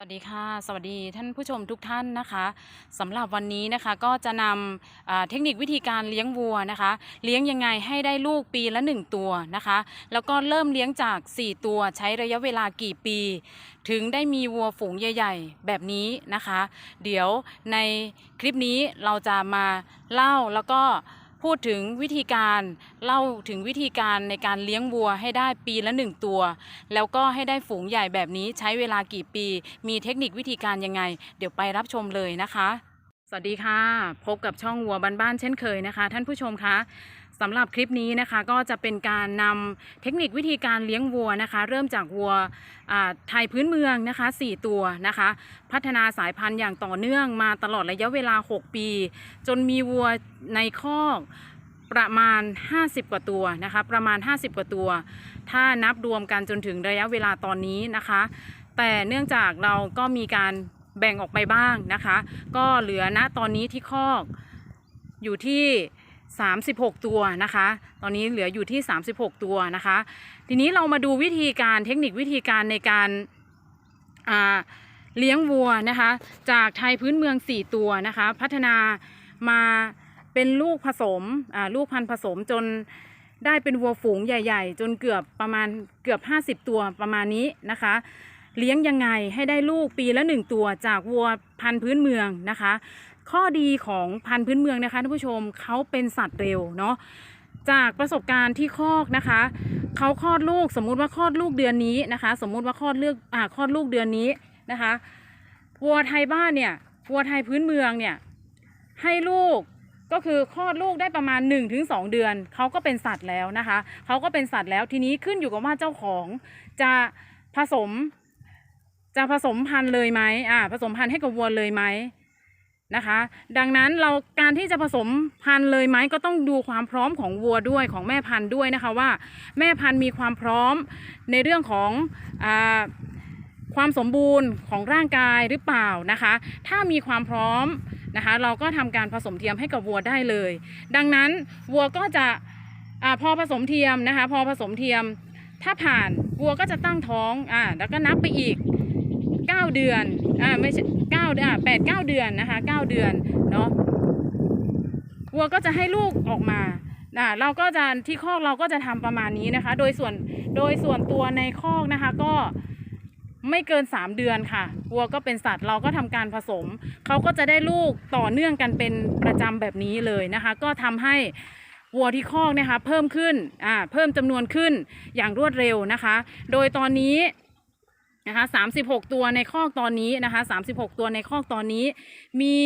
สวัสดีค่ะ สวัสดีท่านผู้ชมทุกท่านนะคะสำหรับวันนี้นะคะก็จะนำเทคนิควิธีการเลี้ยงวัวนะคะ เลี้ยงยังไงให้ได้ลูกปีละ 1 ตัวนะคะ แล้วก็เริ่มเลี้ยงจาก 4 ตัวใช้ระยะเวลากี่ปี ถึงได้มีวัวฝูงใหญ่ ๆ แบบนี้นะคะ เดี๋ยวในคลิปนี้เราจะมาเล่าแล้วก็ พูดถึงวิธีการเล่าถึงวิธีการในการเลี้ยงวัวให้ได้ปีละหนึ่งตัว แล้วก็ให้ได้ฝูงใหญ่แบบนี้ใช้เวลากี่ปี มีเทคนิควิธีการยังไง เดี๋ยวไปรับชมเลยนะคะ สวัสดีค่ะ พบกับช่องวัวบ้านๆเช่นเคยนะคะ ท่านผู้ชมคะ สำหรับคลิปนี้นะคะก็จะเป็นการนำเทคนิควิธีการเลี้ยงวัวนะคะ เริ่มจากวัวไทยพื้นเมืองนะคะ 4 ตัวนะคะ พัฒนาสายพันธุ์อย่างต่อเนื่องมาตลอดระยะเวลา 6 ปี จนมีวัวในคอกประมาณ 50 กว่าตัวนะคะ ประมาณ 50 กว่าตัว ถ้านับรวมกันจนถึงระยะเวลาตอนนี้นะคะ แต่เนื่องจากเราก็มีการแบ่งออกไปบ้างนะคะ ก็เหลือณตอนนี้ที่คอกอยู่ที่ 36 ตัวนะคะ ตอนนี้เหลืออยู่ที่ 36 ตัวนะคะ ทีนี้เรามาดูวิธีการเทคนิควิธีการในการาเลี้ยงวัวนะคะ จากไทยพื้นเมือง 4 ตัวนะคะ พัฒนามาเป็นลูกผสมลูกพันธุ์ผสมจนได้เป็นวัวฝูงใหญ่ ๆ จนเกือบประมาณเกือบ 50 ตัวประมาณนี้นะคะ เลี้ยงยังไงให้ได้ลูกปีละหนึ่งตัวจากวัวพันธุ์พื้นเมืองนะคะ ข้อดีของพันธุ์พื้นเมืองนะคะท่านผู้ชมเขาเป็นสัตว์เร็วเนาะจากประสบการณ์ที่คอกนะคะเขาคลอดลูกสมมุติว่าคลอดลูกเดือนนี้นะคะ สมมุติว่าคลอดเลือกอ่าคลอดลูกเดือนนี้นะคะวัวไทยบ้านเนี่ยวัวไทยพื้นเมืองเนี่ยให้ลูกก็คือคลอดลูกได้ประมาณ 1-2 เดือนเขาก็เป็นสัตว์แล้วนะคะเขาก็เป็นสัตว์แล้วทีนี้ขึ้นอยู่กับว่าเจ้าของจะผสม จะผสมพันธุ์เลยไหมอ่าผสมพันธุ์ให้กับวัวเลยไหม นะคะ ดังนั้นเราการที่จะผสมพันธุ์เลยไหมก็ต้องดูความพร้อมของวัวด้วยของแม่พันธุ์ด้วยนะคะว่าแม่พันธุ์มีความพร้อมในเรื่องของอความสมบูรณ์ของร่างกายหรือเปล่านะคะ ถ้ามีความพร้อมนะคะเราก็ทำการผสมเทียมให้กับวัวได้เลย ดังนั้นวัวก็จะอพอผสมเทียมนะคะ พอผสมเทียมถ้าผ่านวัวก็จะตั้งท้องอ่าแล้วก็นับไปอีก 9 เดือนอ่าไม่ใช่ 9เดือนแปดเก้าเดือนนะคะ9เดือนเนาะวัวก็จะให้ลูกออกมาอ่าเราก็จะที่คอกเราก็จะทำประมาณนี้นะคะ โดยส่วนโดยส่วนตัวในคอกนะคะก็ไม่เกิน 3 เดือนค่ะ วัวก็เป็นสัตว์เราก็ทำการผสม เขาก็จะได้ลูกต่อเนื่องกันเป็นประจำแบบนี้เลยนะคะ ก็ทำให้วัวที่คอกนะคะเพิ่มขึ้นอ่าเพิ่มจำนวนขึ้นอย่างรวดเร็วนะคะ โดยตอนนี้ นะคะ36 ตัวในคอกตอนนี้นะคะ36 ตัวในคอกตอนนี้ มี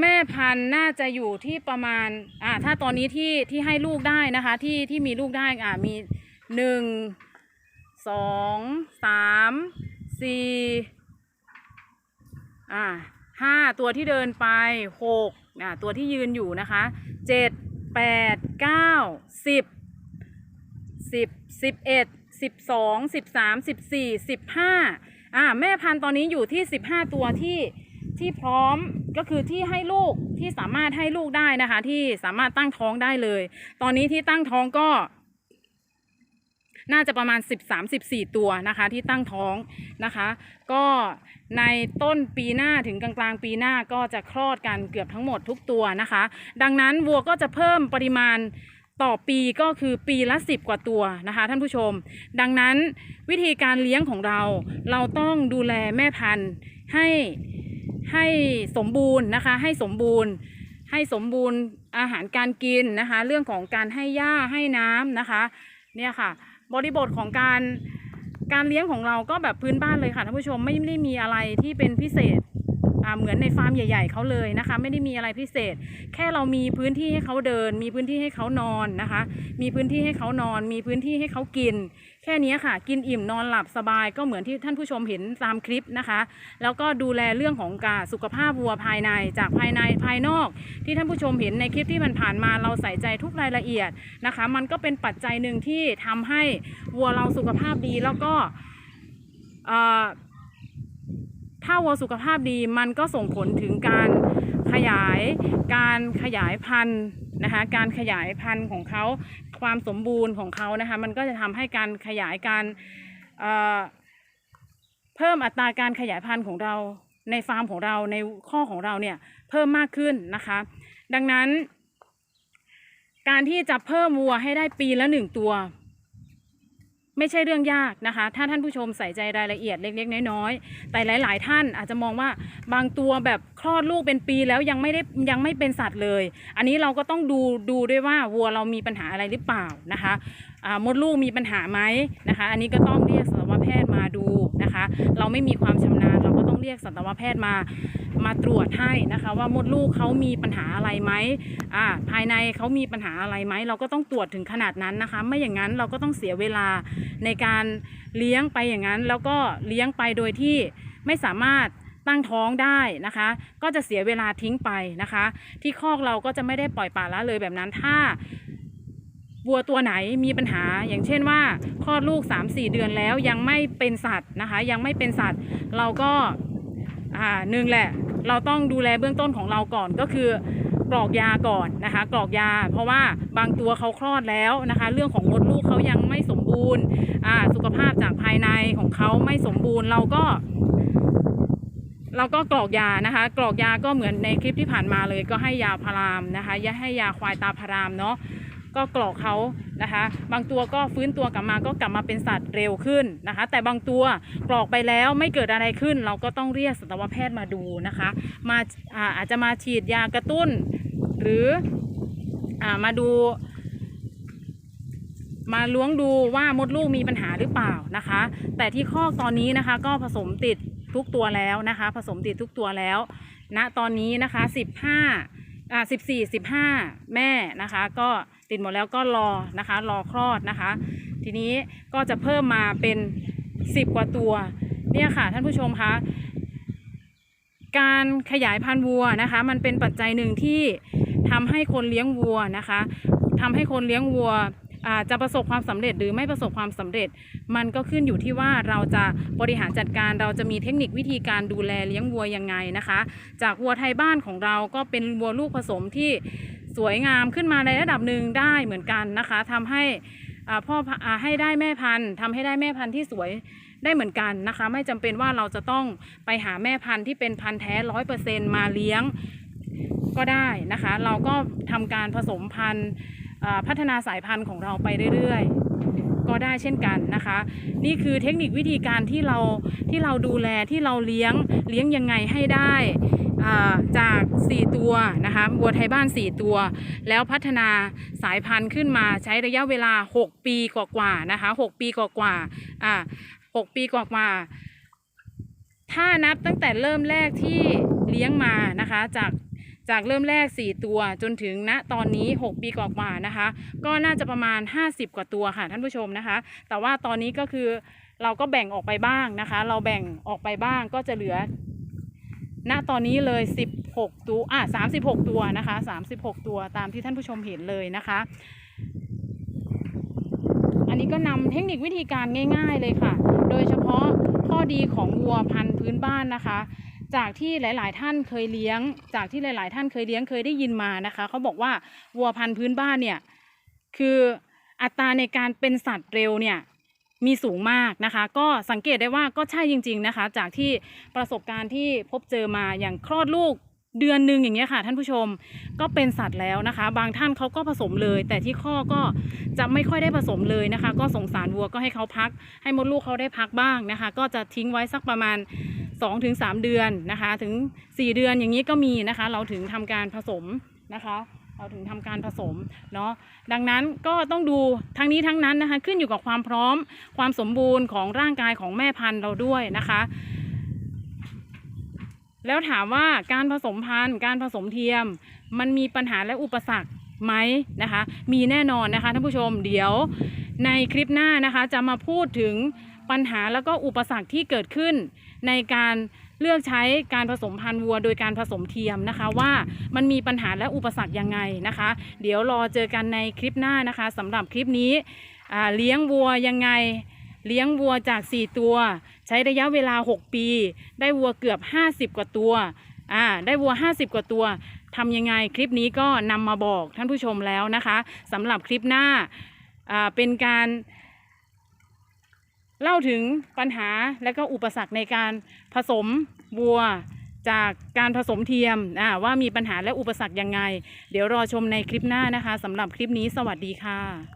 แม่พันธุ์น่าจะอยู่ที่ประมาณอ่าถ้าตอนนี้ที่ที่ให้ลูกได้นะคะที่ที่มีลูกได้อ่ามีหนึ่งสองสามสี่อ่าห้าตัวที่เดินไปหกอ่าตัวที่ยืนอยู่นะคะเจ็ดแปดเก้าสิบสิบสิบเอ็ด สิบสองสิบสามสิบสี่สิบห้าอ่าแม่พันธุ์ตอนนี้อยู่ที่สิบห้าตัวที่ที่พร้อมก็คือที่ให้ลูกที่สามารถให้ลูกได้นะคะ ที่สามารถตั้งท้องได้เลย ตอนนี้ที่ตั้งท้องก็ น่าจะประมาณ 13 14 ตัวนะคะ ที่ตั้งท้องนะคะ ก็ในต้นปีหน้าถึงกลางๆ ปีหน้าก็จะคลอดกันเกือบทั้งหมดทุกตัวนะคะ ดังนั้นวัวก็จะเพิ่มปริมาณ ต่อปีก็คือปีละ 10 กว่าตัวนะคะท่านผู้ชม ดังนั้นวิธีการเลี้ยงของเราเราต้องดูแลแม่พันธุ์ให้ให้สมบูรณ์นะคะให้สมบูรณ์ให้สมบูรณ์อาหารการกินนะคะ เรื่องของการให้หญ้าให้น้ำนะคะเนี่ยค่ะ บริบทของการการเลี้ยงของเราก็แบบพื้นบ้านเลยค่ะท่านผู้ชมไม่ได้มีอะไรที่เป็นพิเศษ เหมือนในฟาร์มใหญ่ ๆเขาเลยนะคะ ไม่ได้มีอะไรพิเศษ แค่เรามีพื้นที่ให้เขาเดิน มีพื้นที่ให้เขานอนนะคะ มีพื้นที่ให้เขานอน มีพื้นที่ให้เขากิน แค่นี้ค่ะ กินอิ่มนอนหลับสบายก็เหมือนที่ท่านผู้ชมเห็นตามคลิปนะคะ แล้วก็ดูแลเรื่องของการสุขภาพวัวภายในจากภายในภายนอก ที่ท่านผู้ชมเห็นในคลิปที่มันผ่านมาเราใส่ใจทุกรายละเอียดนะคะ มันก็เป็นปัจจัยหนึ่งที่ทำให้วัวเราสุขภาพดีแล้วก็อ่อ ถ้าวัวสุขภาพดีมันก็ส่งผลถึงการขยายการขยายพันธุ์นะคะการขยายพันธุ์ของเขาความสมบูรณ์ของเขานะคะมันก็จะทำให้การขยายการเเพิ่มอัตราการขยายพันธุ์ของเราในฟาร์มของเราในข้อของเราเนี่ยเพิ่มมากขึ้นนะคะ ดังนั้น การที่จะเพิ่มวัวให้ได้ปีละหนึ่งตัว ไม่ใช่เรื่องยากนะคะ ถ้าท่านผู้ชมใส่ใจรายละเอียดเล็กๆ น้อยๆ แต่หลาย ๆ ท่านอาจจะมองว่าบางตัวแบบคลอดลูกเป็นปีแล้วยังไม่ได้ยังไม่เป็นสัตว์เลย อันนี้เราก็ต้องดูดูด้วยว่าวัวเรามีปัญหาอะไรหรือเปล่านะคะอ่ามดลูกมีปัญหาไหมนะคะ อันนี้ก็ต้องเรียกสัตว แพทย์มาดูนะคะ เราไม่มีความชำนาญเราก็ต้องเรียกสัตวแพทย์มามาตรวจให้นะคะ ว่ามดลูกเขามีปัญหาอะไรไหมอ่าภายในเขามีปัญหาอะไรไหมเราก็ต้องตรวจถึงขนาดนั้นนะคะ ไม่อย่างนั้นเราก็ต้องเสียเวลาในการเลี้ยงไปอย่างนั้น แล้วก็เลี้ยงไปโดยที่ไม่สามารถตั้งท้องได้นะคะ ก็จะเสียเวลาทิ้งไปนะคะ ที่คอกเราก็จะไม่ได้ปล่อยปละละเลยแบบนั้นถ้า วัวตัวไหนมีปัญหา อย่างเช่นว่าคลอดลูก 3-4 เดือนแล้วยังไม่เป็นสัตว์นะคะ ยังไม่เป็นสัตว์ เราก็อ่าหนึ่งแหละ เราต้องดูแลเบื้องต้นของเราก่อนก็คือกรอกยาก่อนนะคะกรอกยา เพราะว่าบางตัวเขาคลอดแล้วนะคะ เรื่องของมดลูกเขายังไม่สมบูรณ์อ่าสุขภาพจากภายในของเขาไม่สมบูรณ์เราก็เราก็กรอกยานะคะ กรอกยาก็เหมือนในคลิปที่ผ่านมาเลยก็ให้ยาพารามนะคะยาให้ยาควายตาพารามเนาะ ก็กรอกเขานะคะ บางตัวก็ฟื้นตัวกลับมาก็กลับมาเป็นสัตว์เร็วขึ้นนะคะ แต่บางตัวกรอกไปแล้วไม่เกิดอะไรขึ้น เราก็ต้องเรียกสัตวแพทย์มาดูนะคะ มาอาอาจจะมาฉีดยากระตุ้น หรืออมาดู มาล้วงดูว่ามดลูกมีปัญหาหรือเปล่านะคะ แต่ที่คอตอนนี้นะคะก็ผสมติดทุกตัวแล้วนะคะ ผสมติดทุกตัวแล้วณตอนนี้นะคะ 15อ่า14 15 แม่นะคะก็ ติดหมดแล้วก็รอนะคะ รอคลอดนะคะ ทีนี้ก็จะเพิ่มมาเป็น 10 กว่าตัว เนี่ยค่ะท่านผู้ชมคะการขยายพันธุ์วัวนะคะ มันเป็นปัจจัยหนึ่งที่ทำให้คนเลี้ยงวัวนะคะทำให้คนเลี้ยงวัวจะประสบความสำเร็จหรือไม่ประสบความสำเร็จ มันก็ขึ้นอยู่ที่ว่าเราจะบริหารจัดการเราจะมีเทคนิควิธีการดูแลเลี้ยงวัวยังไงนะคะ จากวัวไทยบ้านของเราก็เป็นวัวลูกผสมที่ สวยงามขึ้นมาในระดับหนึ่งได้เหมือนกันนะคะทำให้อ่าพ่ออ่าให้ได้แม่พันธุ์ทำให้ได้แม่พันธุ์ที่สวยได้เหมือนกันนะคะ ไม่จำเป็นว่าเราจะต้องไปหาแม่พันธุ์ที่เป็นพันธุ์แท้ร้อยเปอร์เซ็นมาเลี้ยงก็ได้นะคะ เราก็ทำการผสมพันธุ์อ่าพัฒนาสายพันธุ์ของเราไปเรื่อยๆ ก็ได้เช่นกันนะคะ นี่คือเทคนิควิธีการที่เราที่เราดูแลที่เราเลี้ยงเลี้ยงยังไงให้ได้อ่าจาก 4 ตัวนะคะวัวไทยบ้าน 4 ตัว แล้วพัฒนาสายพันธุ์ขึ้นมาใช้ระยะเวลา 6 ปีกว่าๆนะคะ 6 ปีกว่าๆอ่า6ปีกว่าๆถ้านับตั้งแต่เริ่มแรกที่เลี้ยงมานะคะจาก จากเริ่มแรก 4 ตัวจนถึงณตอนนี้ 6 ปีกว่าๆนะคะ ก็น่าจะประมาณ 50 กว่าตัวค่ะท่านผู้ชมนะคะ แต่ว่าตอนนี้ก็คือเราก็แบ่งออกไปบ้างนะคะ เราแบ่งออกไปบ้างก็จะเหลือ ณตอนนี้เลย 16 ตัวอะ36 ตัวนะคะ 36 ตัวตามที่ท่านผู้ชมเห็นเลยนะคะ อันนี้ก็นำเทคนิควิธีการง่าย ๆเลยค่ะ โดยเฉพาะข้อดีของวัวพันธุ์พื้นบ้านนะคะ จากที่หลาย ๆ ท่านเคยเลี้ยง จากที่หลาย ๆ ท่านเคยเลี้ยงเคยได้ยินมานะคะเขาบอกว่าวัวพันธุ์พื้นบ้านเนี่ยคืออัตราในการเป็นสัตว์เร็วเนี่ยมีสูงมากนะคะ ก็สังเกตได้ว่าก็ใช่จริง ๆ นะคะ จากที่ประสบการณ์ที่พบเจอมาอย่างคลอดลูกเดือนหนึ่งอย่างเงี้ยค่ะ ท่านผู้ชมก็เป็นสัตว์แล้วนะคะ บางท่านเขาก็ผสมเลย แต่ที่ข้อก็จะไม่ค่อยได้ผสมเลยนะคะ ก็สงสารวัวก็ให้เขาพัก ให้มดลูกเขาได้พักบ้างนะคะ ก็จะทิ้งไว้สักประมาณ 2-3เดือนนะคะถึง 4 เดือนอย่างนี้ก็มีนะคะ เราถึงทำการผสมนะคะ เราถึงทำการผสมเนาะดังนั้นก็ต้องดูทั้งนี้ทั้งนั้นนะคะขึ้นอยู่กับความพร้อมความสมบูรณ์ของร่างกายของแม่พันธุ์เราด้วยนะคะ แล้วถามว่าการผสมพันธุ์ การผสมเทียม มันมีปัญหาและอุปสรรคไหมนะคะ มีแน่นอนนะคะท่านผู้ชมเดี๋ยวในคลิปหน้านะคะจะมาพูดถึง ปัญหาแล้วก็อุปสรรคที่เกิดขึ้น ในการเลือกใช้การผสมพันธุ์วัว โดยการผสมเทียมนะคะว่ามันมีปัญหาและอุปสรรคยังไงนะคะ เดี๋ยวรอเจอกันในคลิปหน้านะคะสำหรับคลิปนี้เลี้ยงวัวยังไงเลี้ยงวัวจาก 4 ตัว ใช้ระยะเวลา 6 ปี ได้วัวเกือบ 50 กว่าตัวอ่าได้วัว 50 กว่าตัวทำยังไงคลิปนี้ก็นำมาบอกท่านผู้ชมแล้วนะคะสำหรับคลิปหน้าเป็นการ เล่าถึงปัญหาและก็อุปสรรคในการผสมวัวจากการผสมเทียมว่ามีปัญหาและอุปสรรคยังไง เดี๋ยวรอชมในคลิปหน้านะคะสำหรับคลิปนี้สวัสดีค่ะ